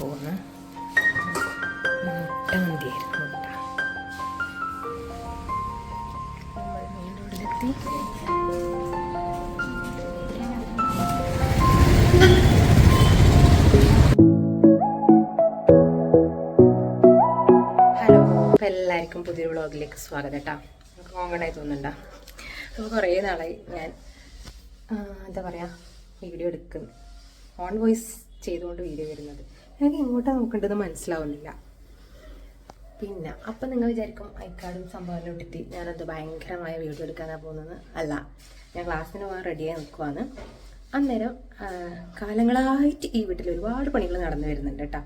മുട്ട main hello അപ്പം എല്ലാവർക്കും പുതിയൊരു വ്ളോഗിലേക്ക് സ്വാഗതം കേട്ടോ. നമുക്ക് കോങ്ങണായി തോന്നുന്നുണ്ടോ? അപ്പോൾ കുറേ നാളായി ഞാൻ എന്താ പറയുക വീഡിയോ എടുക്കുന്നു. ഓൺ വോയിസ് ചെയ്തുകൊണ്ട് വീഡിയോ വരുന്നത്. എനിക്ക് എങ്ങോട്ടാണ് നോക്കേണ്ടത് മനസ്സിലാവുന്നില്ല. പിന്നെ അപ്പം നിങ്ങൾ വിചാരിക്കും ഐക്കാർഡും സംഭവം ഇട്ടിട്ട് ഞാനത് ഭയങ്കരമായ വീഡിയോ എടുക്കാനാണ് പോകുന്നത്. അല്ല ഞാൻ ക്ലാസ്സിന് പോകാൻ റെഡിയായി നിൽക്കുവാണ്. അന്നേരം കാലങ്ങളായിട്ട് ഈ വീട്ടിൽ ഒരുപാട് പണികൾ നടന്നു വരുന്നുണ്ട് കേട്ടോ.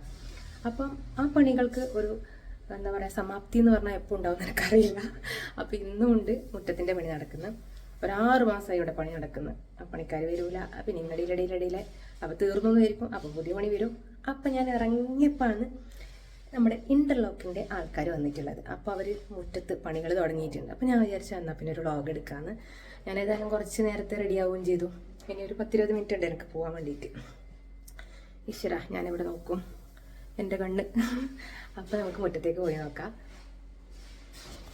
അപ്പം ആ പണികൾക്ക് ഒരു എന്താ പറയുക സമാപ്തി എന്ന് പറഞ്ഞാൽ എപ്പോൾ ഉണ്ടാവും എനിക്കറിയില്ല. അപ്പം ഇന്നും ഉണ്ട് മുറ്റത്തിന്റെ പണി നടക്കുന്നത്. ഒരാറ് മാസമായി ഇവിടെ പണി നടക്കുന്നത് ആ പണിക്കാർ വരൂല. അപ്പം നിങ്ങളിടയിലിടയിലെ അപ്പം തീർന്നു വരിക്കും അപ്പം പുതിയ പണി വരും. അപ്പം ഞാൻ ഇറങ്ങിയപ്പോഴാണ് നമ്മുടെ ഇന്റർലോക്കിന്റെ ആൾക്കാർ വന്നിട്ടുള്ളത്. അപ്പോൾ അവർ മുറ്റത്ത് പണികൾ തുടങ്ങിയിട്ടുണ്ട്. അപ്പോൾ ഞാൻ വിചാരിച്ചു എന്നാൽ പിന്നെ ഒരു വ്ളോഗ് എടുക്കാമെന്ന് ഞാൻ ഏതായാലും കുറച്ച് നേരത്തെ റെഡിയാവുകയും ചെയ്തു. ഇനി ഒരു പത്തിരുപത് മിനിറ്റ് ഉണ്ട് എനിക്ക് പോകാൻ വേണ്ടിയിട്ട്. ഈശ്വര ഞാനിവിടെ നോക്കും. എന്റെ കണ്ണ്. അപ്പോൾ നമുക്ക് മുറ്റത്തേക്ക് പോയി നോക്കാം.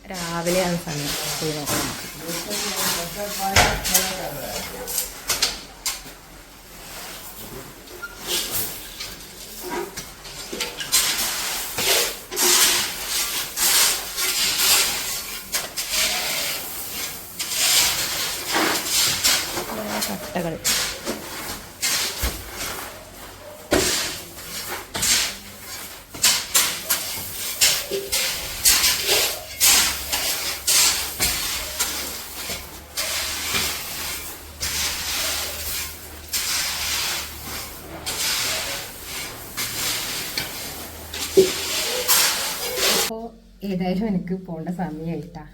രാവിലെയാണ് സമയം പോയി നോക്കാം നമുക്ക് കട്ടകൾ അപ്പോൾ ഏതായാലും എനിക്ക് പോകേണ്ട സമയമായിട്ടാ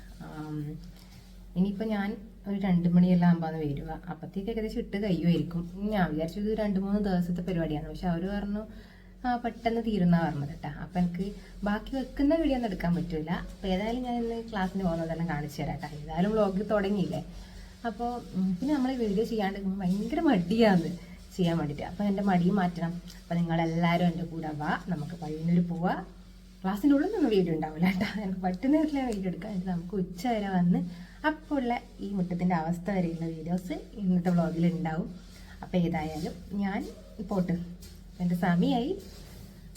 ഇനിയിപ്പോൾ ഞാൻ ഒരു രണ്ട് മണിയെല്ലാം ആകുമ്പോൾ വരിക. അപ്പോഴത്തേക്ക് ഏകദേശം ഇട്ട് കഴിയുമായിരിക്കും. ഞാൻ വിചാരിച്ചു ഇത് രണ്ട് മൂന്ന് ദിവസത്തെ പരിപാടിയാണ്. പക്ഷെ അവർ പറഞ്ഞു ആ പെട്ടെന്ന് തീരുന്ന പറഞ്ഞത് കേട്ടോ അപ്പം എനിക്ക് ബാക്കി വെക്കുന്ന വീഡിയോ ഒന്നും എടുക്കാൻ പറ്റില്ല അപ്പോൾ ഏതായാലും ഞാൻ ഇന്ന് ക്ലാസ്സിന് പോകുന്നതെല്ലാം കാണിച്ചു തരാം കേട്ടോ ഏതായാലും വ്ളോഗ് തുടങ്ങിയില്ലേ? അപ്പോൾ പിന്നെ നമ്മൾ വീഡിയോ ചെയ്യാണ്ട് ഭയങ്കര മടിയാന്ന് ചെയ്യാൻ വേണ്ടിയിട്ട് അപ്പോൾ എന്റെ മടി മാറ്റണം. അപ്പോൾ നിങ്ങളെല്ലാവരും എന്റെ കൂടെ വാ. നമുക്ക് പയ്യന്നൂർ പോവാ. ക്ലാസ്സിന്റെ ഉള്ളിൽ നിന്ന് വീഡിയോ ഉണ്ടാവില്ല കേട്ടോ. എനിക്ക് പറ്റുന്ന വീട്ടിലെ വീഡിയോ എടുക്കാം. എന്നിട്ട് നമുക്ക് ഉച്ച വരെ വന്ന് അപ്പോൾ ഉള്ള ഈ മുറ്റത്തിന്റെ അവസ്ഥ വരെയുള്ള വീഡിയോസ് ഇന്നത്തെ വ്ളോഗിൽ ഉണ്ടാവും. അപ്പോൾ ഏതായാലും ഞാൻ പോട്ട് എന്റെ സമയമായി.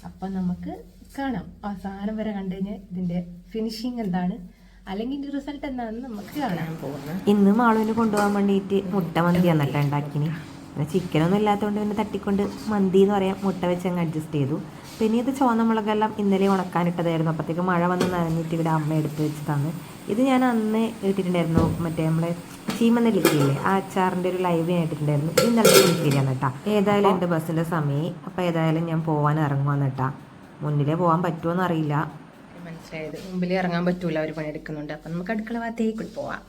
അപ്പം നമുക്ക് കാണാം. അവസാനം വരെ കണ്ടു കഴിഞ്ഞാൽ ഇതിന്റെ ഫിനിഷിങ് എന്താണ്? അല്ലെങ്കിൽ ഇതിന്റെ റിസൾട്ട് എന്താണെന്ന് നമുക്ക് കാണാൻ പോകുന്നത് ഇന്ന് മാളുവിന് കൊണ്ടുപോകാൻ വേണ്ടിയിട്ട് മുട്ട മന്തിയാണല്ലോ കേട്ടോ ഉണ്ടാക്കിനി ചിക്കനൊന്നും ഇല്ലാത്തതുകൊണ്ട് പിന്നെ തട്ടിക്കൊണ്ട് മന്തി എന്ന് പറയാം. മുട്ട വെച്ച് അങ്ങ് അഡ്ജസ്റ്റ് ചെയ്തു. പിന്നെ ഇത് ചുവന്ന മുളകെല്ലാം ഇന്നലെ ഉണക്കാനിട്ടതായിരുന്നു. അപ്പോഴത്തേക്ക് മഴ വന്ന് നനഞ്ഞിട്ട് ഇവിടെ അമ്മ എടുത്ത് വെച്ചതാണ്. ഇത് ഞാൻ അന്ന് ഇട്ടിട്ടുണ്ടായിരുന്നു. മറ്റേ നമ്മളെ ചീമനെല്ലിക്കയില്ലേ ആ അച്ചാറിന്റെ ഒരു ലൈവ് ഞാൻ ഇട്ടിട്ടുണ്ടായിരുന്നു. ഇത് ഇന്നലെ വിളിക്കുകയാണ് കേട്ടോ. ഏതായാലും എന്റെ ബസ്സിന്റെ സമയം. അപ്പോൾ ഏതായാലും ഞാൻ പോകാൻ ഇറങ്ങുവാന്ന് കേട്ടാ. മുന്നിലേ പോകാൻ പറ്റുമോ അറിയില്ല. മനസ്സിലായത്. മുമ്പിൽ ഇറങ്ങാൻ പറ്റൂല അവർ പണിയെടുക്കുന്നുണ്ട് അപ്പം നമുക്ക് അടുക്കള ഭാഗത്തേക്ക് പോവാം.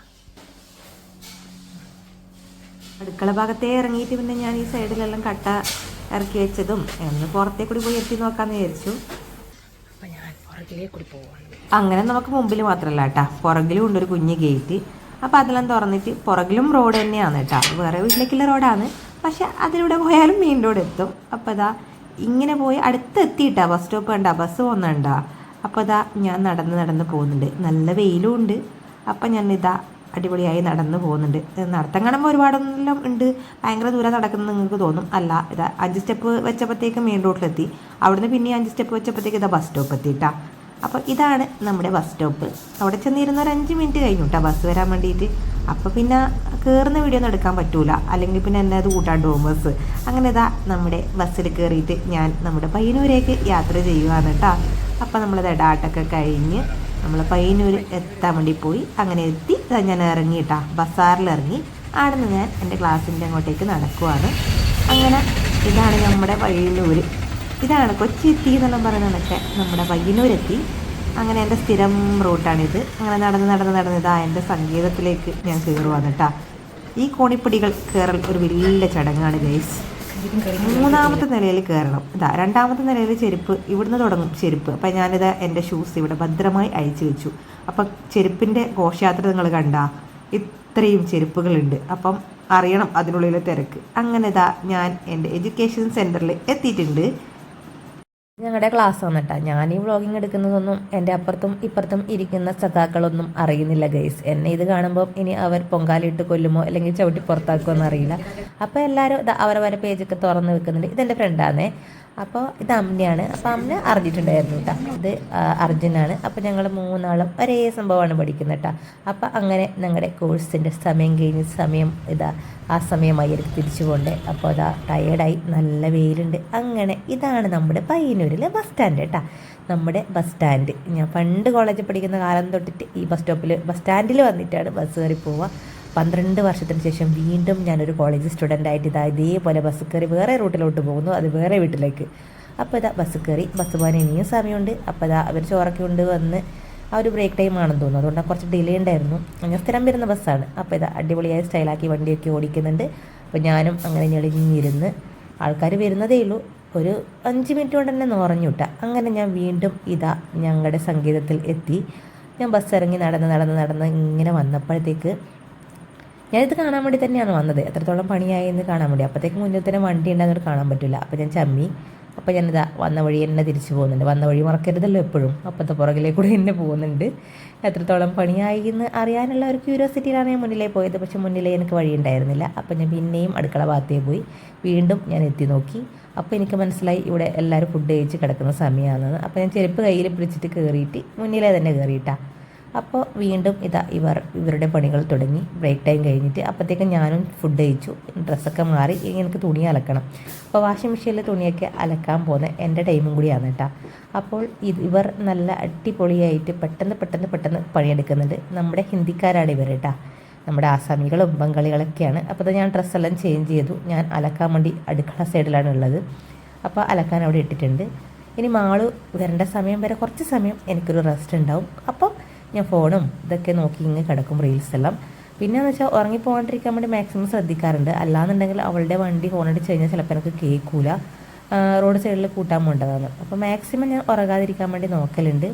അടുക്കള ഭാഗത്തേ ഇറങ്ങിയിട്ട് പിന്നെ ഞാൻ ഈ സൈഡിലെല്ലാം കട്ട ഇറക്കി വെച്ചതും എന്ന് പുറത്തേ കൂടി പോയി എത്തി നോക്കാന്ന് വിചാരിച്ചു. അങ്ങനെ നമുക്ക് മുമ്പിൽ മാത്രമല്ല കേട്ടാ. പുറകിലും ഉണ്ട് ഒരു കുഞ്ഞ് ഗേറ്റ് അപ്പോൾ അതെല്ലാം തുറന്നിട്ട് പുറകിലും റോഡ് തന്നെയാണ് കേട്ടോ. വേറെ വീട്ടിലേക്കുള്ള റോഡാണ് പക്ഷെ അതിലൂടെ പോയാലും മെയിൻ റോഡ് എത്തും. അപ്പോൾ ഇതാ ഇങ്ങനെ പോയി അടുത്ത് എത്തിയിട്ടാ ബസ് സ്റ്റോപ്പ് വേണ്ട ബസ് പോകുന്നുണ്ടാ അപ്പോൾ ഇതാ ഞാൻ നടന്ന് നടന്ന് പോകുന്നുണ്ട്. നല്ല വെയിലും ഉണ്ട്. അപ്പം ഞാൻ ഇതാ അടിപൊളിയായി നടന്നു പോകുന്നുണ്ട്. നടത്തം കാണുമ്പോൾ ഒരുപാടെല്ലാം ഉണ്ട്. ഭയങ്കര ദൂരം നടക്കുന്നത് നിങ്ങൾക്ക് തോന്നും. അല്ല ഇതാ അഞ്ച് സ്റ്റെപ്പ് വെച്ചപ്പോഴത്തേക്ക് മെയിൻ റോഡിലെത്തി അവിടുന്ന് പിന്നെ അഞ്ച് സ്റ്റെപ്പ് വെച്ചപ്പോഴത്തേക്ക് ഇതാ ബസ് സ്റ്റോപ്പ് എത്തിയിട്ടാ. അപ്പോൾ ഇതാണ് നമ്മുടെ ബസ് സ്റ്റോപ്പ്. അവിടെ ചെന്നിരുന്ന ഒരു അഞ്ച് മിനിറ്റ് കഴിഞ്ഞു കേട്ടോ ബസ് വരാൻ വേണ്ടിയിട്ട് അപ്പോൾ പിന്നെ കയറുന്ന വീഡിയോ ഒന്നും എടുക്കാൻ പറ്റൂല. അല്ലെങ്കിൽ പിന്നെ എന്നെ അത് കൂട്ടാണ്ട് പോകും ബസ്. അങ്ങനെ ഇതാ നമ്മുടെ ബസ്സിൽ കയറിയിട്ട് ഞാൻ നമ്മുടെ പയ്യനൂരേക്ക് യാത്ര ചെയ്യുകയാണ് കേട്ടോ. അപ്പോൾ നമ്മളത് ഇടാട്ടൊക്കെ കഴിഞ്ഞ് നമ്മൾ പയ്യന്നൂർ എത്താൻ വേണ്ടി പോയി. അങ്ങനെ എത്തി. ഞാൻ ഇറങ്ങിയിട്ടാ. ബസാറിൽ ഇറങ്ങി അവിടെ നിന്ന് ഞാൻ എന്റെ ക്ലാസ്സിന്റെ അങ്ങോട്ടേക്ക് നടക്കുവാണ്. അങ്ങനെ ഇതാണ് നമ്മുടെ പയ്യന്നൂർ ഇതാണ് കൊച്ചി എത്തി എന്നെല്ലാം പറയുന്നതൊക്കെ നമ്മുടെ പയ്യന്നൂരെത്തി അങ്ങനെ എന്റെ സ്ഥിരം റൂട്ടാണിത്. അങ്ങനെ നടന്ന് നടന്ന് നടന്ന് ഇതാ എന്റെ സംഗീതത്തിലേക്ക് ഞാൻ കയറുവാണ് കേട്ടോ. ഈ കോണിപ്പടികൾ കയറൽ ഒരു വലിയ ചടങ്ങാണ് ഗൈസ്. മൂന്നാമത്തെ നിലയിൽ കയറണം. ഇതാ രണ്ടാമത്തെ നിലയിൽ ചെരുപ്പ്. ഇവിടുന്ന് തുടങ്ങും ചെരുപ്പ്. അപ്പം ഞാനിത് എന്റെ ഷൂസ് ഇവിടെ ഭദ്രമായി അയച്ചു വെച്ചു. അപ്പം ചെരുപ്പിന്റെ ഘോഷയാത്ര നിങ്ങൾ കണ്ട? ഇത്രയും ചെരുപ്പുകളുണ്ട്. അപ്പം അറിയണം അതിനുള്ളിലെ തിരക്ക്. അങ്ങനെ ഇതാ ഞാൻ എന്റെ എഡ്യൂക്കേഷൻ സെന്ററിൽ എത്തിയിട്ടുണ്ട്. ഞങ്ങളുടെ ക്ലാസ് വന്നിട്ടാ. ഞാൻ ഈ വ്ളോഗിങ് എടുക്കുന്നതൊന്നും എന്റെ അപ്പുറത്തും ഇപ്പുറത്തും ഇരിക്കുന്ന സഖാക്കളൊന്നും അറിയുന്നില്ല ഗൈസ്. എന്നെ ഇത് കാണുമ്പോൾ ഇനി അവർ പൊങ്കാലിട്ട് കൊല്ലുമോ അല്ലെങ്കിൽ ചവിട്ടി പുറത്താക്കുമോ എന്നറിയില്ല. അപ്പോൾ എല്ലാവരും അവരവരെ പേജൊക്കെ തുറന്ന് വെക്കുന്നുണ്ട്. ഇതെന്റെ ഫ്രണ്ടാണേ അപ്പോൾ ഇത് അമ്മയാണ്. അപ്പോൾ അമ്മ അറിഞ്ഞിട്ടുണ്ടായിരുന്നു കേട്ടോ ഇത് അർജുനാണ്. അപ്പോൾ ഞങ്ങൾ മൂന്നാളും ഒരേ സംഭവമാണ് പഠിക്കുന്നത് കേട്ടോ അപ്പോൾ അങ്ങനെ ഞങ്ങളുടെ കോഴ്സിന്റെ സമയം കഴിഞ്ഞ് സമയം ഇതാ ആ സമയമായി എനിക്ക് തിരിച്ചു പോകണ്ടേ അപ്പോൾ അതാ ടയേർഡായി നല്ല വെയിലുണ്ട്. അങ്ങനെ ഇതാണ് നമ്മുടെ പയ്യന്നൂരിലെ ബസ് സ്റ്റാൻഡ് കേട്ടോ നമ്മുടെ ബസ് സ്റ്റാൻഡ് ഞാൻ പണ്ട് കോളേജിൽ പഠിക്കുന്ന കാലം തൊട്ടിട്ട് ഈ ബസ് സ്റ്റോപ്പിൽ ബസ് സ്റ്റാൻഡിൽ വന്നിട്ടാണ് ബസ് കയറി പോവുക പന്ത്രണ്ട് വർഷത്തിന് ശേഷം വീണ്ടും ഞാനൊരു കോളേജ് സ്റ്റുഡന്റ് ആയിട്ട് ഇതാ ഇതേപോലെ ബസ് കയറി വേറെ റൂട്ടിലോട്ട് പോകുന്നു. അത് വേറെ വീട്ടിലേക്ക്. അപ്പോൾ ഇതാ ബസ് കയറി ബസ് പോകാൻ ഇനിയും സമയമുണ്ട്. അപ്പോൾ ഇതാ അവർ ചോറൊക്കെ കൊണ്ട് വന്ന് ആ ഒരു ബ്രേക്ക് ടൈം ആണെന്ന് തോന്നുന്നു. അതുകൊണ്ട് കുറച്ച് ഡിലേ ഉണ്ടായിരുന്നു. ഞാൻ സ്ഥിരം വരുന്ന ബസ്സാണ് അപ്പോൾ ഇതാ അടിപൊളിയായി സ്റ്റൈലാക്കി വണ്ടിയൊക്കെ ഓടിക്കുന്നുണ്ട്. അപ്പോൾ ഞാനും അങ്ങനെ ഞെളിഞ്ഞിരുന്ന് ആൾക്കാർ വരുന്നതേ ഉള്ളൂ. ഒരു അഞ്ച് മിനിറ്റ് കൊണ്ട് തന്നെ നിറഞ്ഞുവിട്ട അങ്ങനെ ഞാൻ വീണ്ടും ഇതാ ഞങ്ങളുടെ സംഗീതത്തിൽ എത്തി. ഞാൻ ബസ് ഇറങ്ങി നടന്ന് നടന്ന് നടന്ന് ഇങ്ങനെ വന്നപ്പോഴത്തേക്ക് ഞാനിത് കാണാൻ വേണ്ടി തന്നെയാണ് വന്നത്. എത്രത്തോളം പണിയായി എന്ന് കാണാൻ വേണ്ടി. അപ്പോഴത്തേക്ക് മുന്നിൽ തന്നെ വണ്ടി ഉണ്ടാകുന്നത് കാണാൻ പറ്റില്ല അപ്പോൾ ഞാൻ ചമ്മി. അപ്പോൾ ഞാനിതാ വന്ന വഴി എന്നെ തിരിച്ചു പോകുന്നുണ്ട്. വന്ന വഴി മറക്കരുതല്ലോ എപ്പോഴും. അപ്പോഴത്തെ പുറകിലേ കൂടെ എന്നെ പോകുന്നുണ്ട്. എത്രത്തോളം പണിയായി എന്ന് അറിയാനുള്ള ഒരു ക്യൂരിയോസിറ്റിയിലാണ് ഞാൻ മുന്നിലേ പോയത്. പക്ഷേ മുന്നിലേ എനിക്ക് വഴി ഉണ്ടായിരുന്നില്ല. അപ്പോൾ ഞാൻ പിന്നെയും അടുക്കള ഭാഗത്തേ പോയി. വീണ്ടും ഞാൻ എത്തി നോക്കി. അപ്പോൾ എനിക്ക് മനസ്സിലായി ഇവിടെ എല്ലാവരും ഫുഡ് കഴിച്ച് കിടക്കുന്ന സമയമാണെന്ന്. അപ്പോൾ ഞാൻ ചെരുപ്പ് കയ്യിൽ പിടിച്ചിട്ട് കയറിയിട്ട് മുന്നിലേ തന്നെ കയറിയിട്ടാ അപ്പോൾ വീണ്ടും ഇതാ ഇവർ ഇവരുടെ പണികൾ തുടങ്ങി. ബ്രേക്ക് ടൈം കഴിഞ്ഞിട്ട് അപ്പോഴത്തേക്കും ഞാനും ഫുഡ് കഴിച്ചു. ഡ്രസ്സൊക്കെ മാറി. ഇനി എനിക്ക് തുണി അലക്കണം. അപ്പോൾ വാഷിംഗ് മെഷീനിൽ തുണിയൊക്കെ അലക്കാൻ പോകുന്ന എന്റെ ടൈമും കൂടിയാണ് കേട്ടോ. അപ്പോൾ ഇവർ നല്ല അടിപൊളിയായിട്ട് പെട്ടെന്ന് പെട്ടെന്ന് പെട്ടെന്ന് പണിയെടുക്കുന്നുണ്ട്. നമ്മുടെ ഹിന്ദിക്കാരാണ് ഇവർ കേട്ടോ. നമ്മുടെ ആസാമികളും ബംഗാളികളൊക്കെയാണ്. അപ്പോൾ ഞാൻ ഡ്രസ്സെല്ലാം ചേഞ്ച് ചെയ്തു. ഞാൻ അലക്കാൻ വേണ്ടി അടുക്കള സൈഡിലാണ് ഉള്ളത്. അപ്പോൾ അലക്കാൻ അവിടെ ഇട്ടിട്ടുണ്ട്. ഇനി മാൾ വരേണ്ട സമയം വരെ കുറച്ച് സമയം എനിക്കൊരു റെസ്റ്റ് ഉണ്ടാവും. അപ്പോൾ ഞാൻ ഫോണും ഇതൊക്കെ നോക്കി ഇങ്ങനെ കിടക്കും റീൽസ് എല്ലാം. പിന്നെയെന്ന് വെച്ചാൽ ഉറങ്ങിപ്പോകാണ്ടിരിക്കാൻ വേണ്ടി മാക്സിമം ശ്രദ്ധിക്കാറുണ്ട്. അല്ലാന്നുണ്ടെങ്കിൽ അവളുടെ വണ്ടി ഹോൺ അടിച്ച് കഴിഞ്ഞാൽ ചിലപ്പോൾ എനിക്ക് കേൾക്കൂല റോഡ് സൈഡിൽ കൂട്ടാൻ പോകേണ്ടതാണ് അപ്പോൾ മാക്സിമം ഞാൻ ഉറങ്ങാതിരിക്കാൻ വേണ്ടി നോക്കലുണ്ട്.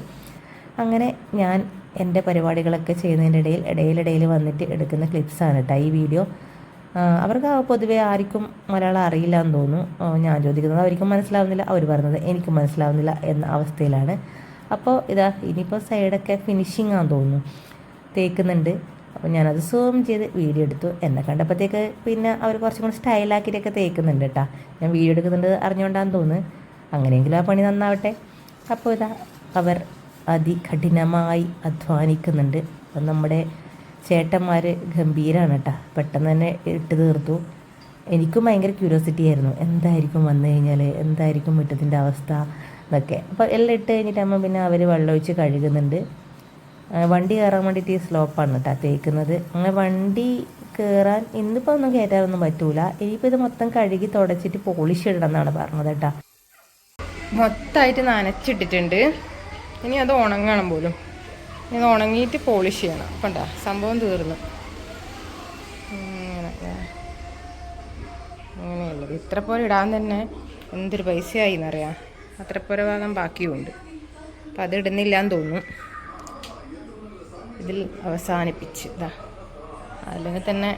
അങ്ങനെ ഞാൻ എന്റെ പരിപാടികളൊക്കെ ചെയ്യുന്നതിന്റെ ഇടയിൽ ഇടയിലിടയിൽ വന്നിട്ട് എടുക്കുന്ന ക്ലിപ്സാണ് കേട്ടോ ഈ വീഡിയോ അവർക്ക് പൊതുവേ ആർക്കും മലയാളം അറിയില്ല എന്ന് തോന്നുന്നു ഞാൻ ചോദിക്കുന്നത് അവർക്കും മനസ്സിലാവുന്നില്ല അവർ പറഞ്ഞത് എനിക്കും മനസ്സിലാവുന്നില്ല എന്ന അവസ്ഥയിലാണ്. അപ്പോൾ ഇതാ ഇനിയിപ്പോൾ സൈഡൊക്കെ ഫിനിഷിംഗ് ആണെന്ന് തോന്നുന്നു. തേക്കുന്നുണ്ട്. അപ്പോൾ ഞാനത് സൂം ചെയ്ത് വീഡിയോ എടുത്തു. എന്നെ കണ്ടപ്പോഴത്തേക്ക് പിന്നെ അവർ കുറച്ചും കൂടി സ്റ്റൈലാക്കിയിട്ടൊക്കെ തേക്കുന്നുണ്ട് കേട്ടോ ഞാൻ വീഡിയോ എടുക്കുന്നുണ്ട് അറിഞ്ഞുകൊണ്ടാന്ന് തോന്നുന്നു. അങ്ങനെയെങ്കിലും ആ പണി നന്നാവട്ടെ. അപ്പോൾ ഇതാ അവർ അതികഠിനമായി അധ്വാനിക്കുന്നുണ്ട്. അപ്പം നമ്മുടെ ചേട്ടന്മാർ ഗംഭീരമാണ് കേട്ടോ പെട്ടെന്ന് തന്നെ ഇട്ട് തീർത്തു. എനിക്കും ഭയങ്കര ക്യൂരിയോസിറ്റി ആയിരുന്നു. എന്തായിരിക്കും വന്നു കഴിഞ്ഞാൽ എന്തായിരിക്കും മുറ്റത്തിന്റെ അവസ്ഥ? എന്നൊക്കെ. അപ്പോൾ എല്ലാം ഇട്ട് കഴിഞ്ഞിട്ടാകുമ്പോൾ പിന്നെ അവർ വെള്ളമൊഴിച്ച് കഴുകുന്നുണ്ട്. വണ്ടി കയറാൻ വേണ്ടിയിട്ട് ഈ സ്ലോപ്പാണ് കേട്ടോ തേക്കുന്നത്. അങ്ങനെ വണ്ടി കയറാൻ ഇന്നിപ്പോൾ ഒന്നും കയറ്റാനൊന്നും പറ്റൂല. ഇനിയിപ്പോൾ ഇത് മൊത്തം കഴുകി തുടച്ചിട്ട് പോളിഷ് ഇടണം എന്നാണ് പറഞ്ഞത് കേട്ടോ മൊത്തമായിട്ട് നനച്ചിട്ടിട്ടുണ്ട്. ഇനി അത് ഉണങ്ങണം പോലും. ഇനി അത് ഉണങ്ങിയിട്ട് പോളിഷ് ചെയ്യണം. കണ്ടോ സംഭവം തീർന്നു. അങ്ങനെയുള്ളത് ഇത്ര പോലെ ഇടാൻ തന്നെ എന്തൊരു പൈസയായി എന്നറിയാം. അത്ര പോലെ ഭാഗം ബാക്കിയുണ്ട്. അപ്പം അത് ഇടുന്നില്ല എന്ന് തോന്നുന്നു. ഇതിൽ അവസാനിപ്പിച്ച്. ഇതാ അല്ലെങ്കിൽ തന്നെ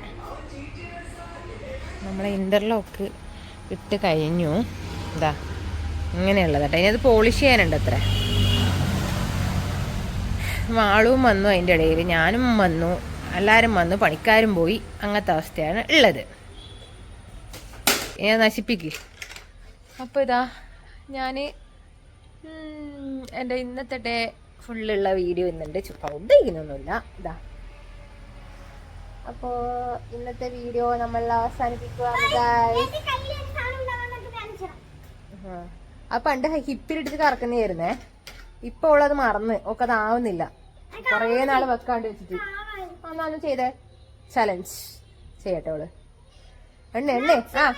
നമ്മളെ ഇന്റർലോക്ക് ഇട്ട് കഴിഞ്ഞു. ഇതാ ഇങ്ങനെയുള്ളത് കേട്ടോ. ഇനി അത് പോളിഷ് ചെയ്യാനുണ്ട് അത്ര. മാളും വന്നു അതിന്റെ ഇടയിൽ. ഞാനും വന്നു. എല്ലാവരും വന്നു. പണിക്കാരും പോയി. അങ്ങനത്തെ അവസ്ഥയാണ് ഉള്ളത്. ഇനി അത് നശിപ്പിക്ക്. അപ്പോൾ ഇതാ ഞാൻ എന്റെ ഇന്നത്തെ ഡേ ഫുള്ളുള്ള വീഡിയോ ഇന്നുണ്ട്. ഉദ്ദേശിക്കുന്നൊന്നുമില്ല ഇതാ. അപ്പോൾ ഇന്നത്തെ വീഡിയോ നമ്മൾ അവസാനിപ്പിക്കുക. ആ. പണ്ട് എടുത്ത് കറക്കുന്നതായിരുന്നേ. ഇപ്പൊ ഉള്ളത് മറന്ന്. ഒക്കെ അതാവുന്നില്ല കൊറേ നാൾ വെക്കാണ്ട് വെച്ചിട്ട്. അന്നാന്ന് ചെയ്തേ. ചലഞ്ച് ചെയ്യട്ടെ അവൾ. എണ്ണ എണ്ണേ. ആ.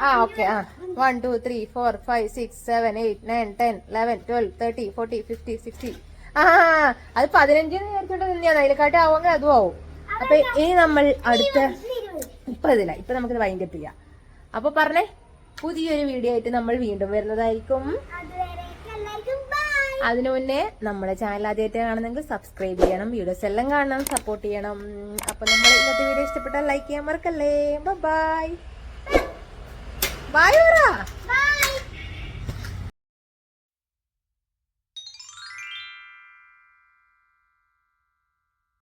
ആ ഓക്കെ ആ. One two three four five six seven eight nine ten eleven twelve thirty forty fifty sixty ആ അത് പതിനഞ്ചിന് നേരത്തോട്ട് തന്നെയാണ് അതിനെക്കാട്ടി ആവുമെങ്കിൽ അതും ആവും. അപ്പൊ ഇനി നമ്മൾ അടുത്ത ഇപ്പൊ ഇതില്ല ഇപ്പൊ നമുക്കിത് വൈൻഡപ്പ് ചെയ്യാം. അപ്പൊ പറഞ്ഞേ പുതിയൊരു വീഡിയോ ആയിട്ട് നമ്മൾ വീണ്ടും വരുന്നതായിരിക്കും. അതിനു മുന്നേ നമ്മുടെ ചാനൽ ആദ്യമായിട്ട് കാണുന്നെങ്കിൽ സബ്സ്ക്രൈബ് ചെയ്യണം വീഡിയോസ് എല്ലാം കാണണം സപ്പോർട്ട് ചെയ്യണം. അപ്പൊ നമ്മൾ ഇന്നത്തെ വീഡിയോ ഇഷ്ടപ്പെട്ടാൽ ലൈക്ക് ചെയ്യാൻ മറക്കല്ലേ. Bye Vai, Ora! Vai!